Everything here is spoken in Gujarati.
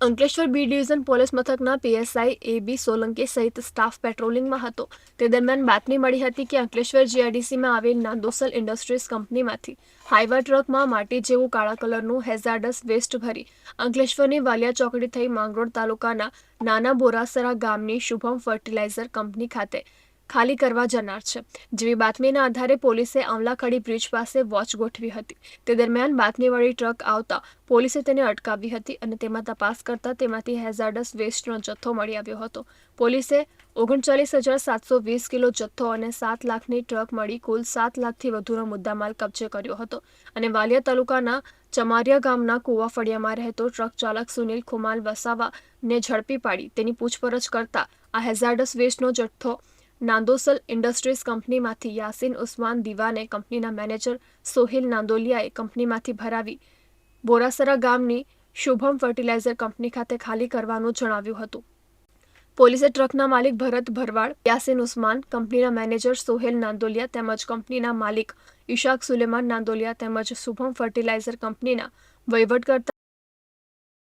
અંકલેશ્વર બી ડિવિઝન પોલીસ મથકના પીએસઆઈ એ બી સોલંકી સહિત સ્ટાફ પેટ્રોલિંગમાં હતો. તે દરમિયાન બાતમી મળી હતી કે અંકલેશ્વર જીઆઈડીસીમાં આવેલ નાંદોસલ ઇન્ડસ્ટ્રીઝ કંપનીમાંથી હાઈવા ટ્રકમાં માટી જેવું કાળા કલરનું હેઝાર્ડસ વેસ્ટ ભરી અંકલેશ્વરની વાલિયા ચોકડી થઈ માંગરોળ તાલુકાના નાના બોરાસરા ગામની શુભમ ફર્ટિલાઇઝર કંપની ખાતે ખાલી કરવા જનાર છે. જેવી બાતમીના આધારે પોલીસે અમલાખડી બ્રિજ પાસે વોચ ગોઠવી હતી. તે દરમિયાન બાતમીવાળી ટ્રક આવતા પોલીસે તેને અટકાવી હતી અને તેમાં તપાસ કરતા તેમાંથી હેઝાર્ડસ વેસ્ટનો જથ્થો મળી આવ્યો હતો. પોલીસે ઓગણચાલીસ હજાર સાતસો વીસ કિલો જથ્થો અને સાત લાખની ટ્રક મળી કુલ સાત લાખથી વધુનો મુદ્દામાલ કબજે કર્યો હતો. અને વાલિયા તાલુકાના ચમારિયા ગામના કુવાફળિયામાં રહેતો ટ્રક ચાલક સુનિલ ખુમાલ વસાવાને ઝડપી પાડી. તેની પૂછપરછ કરતા આ હેઝાર્ડસ વેસ્ટનો જથ્થો નાંદોસલ ઇન્ડસ્ટ્રીઝ કંપનીમાંથી યાસીન ઉસ્માન દીવાને કંપનીના મેનેજર સોહિલ નાંદોલિયાએ કંપનીમાંથી ભરાવી બોરાસરા ગામની શુભમ ફર્ટિલાઇઝર કંપની ખાતે ખાલી કરવાનું જણાવ્યું હતું. પોલીસે ટ્રકના માલિક ભરત ભરવાડ, યાસીન ઉસ્માન, કંપનીના મેનેજર સોહેલ નાંદોલિયા તેમજ કંપનીના માલિક ઇશાક સુલેમાન નાંદોલિયા તેમજ શુભમ ફર્ટિલાઇઝર કંપનીના વહીવટકર્તા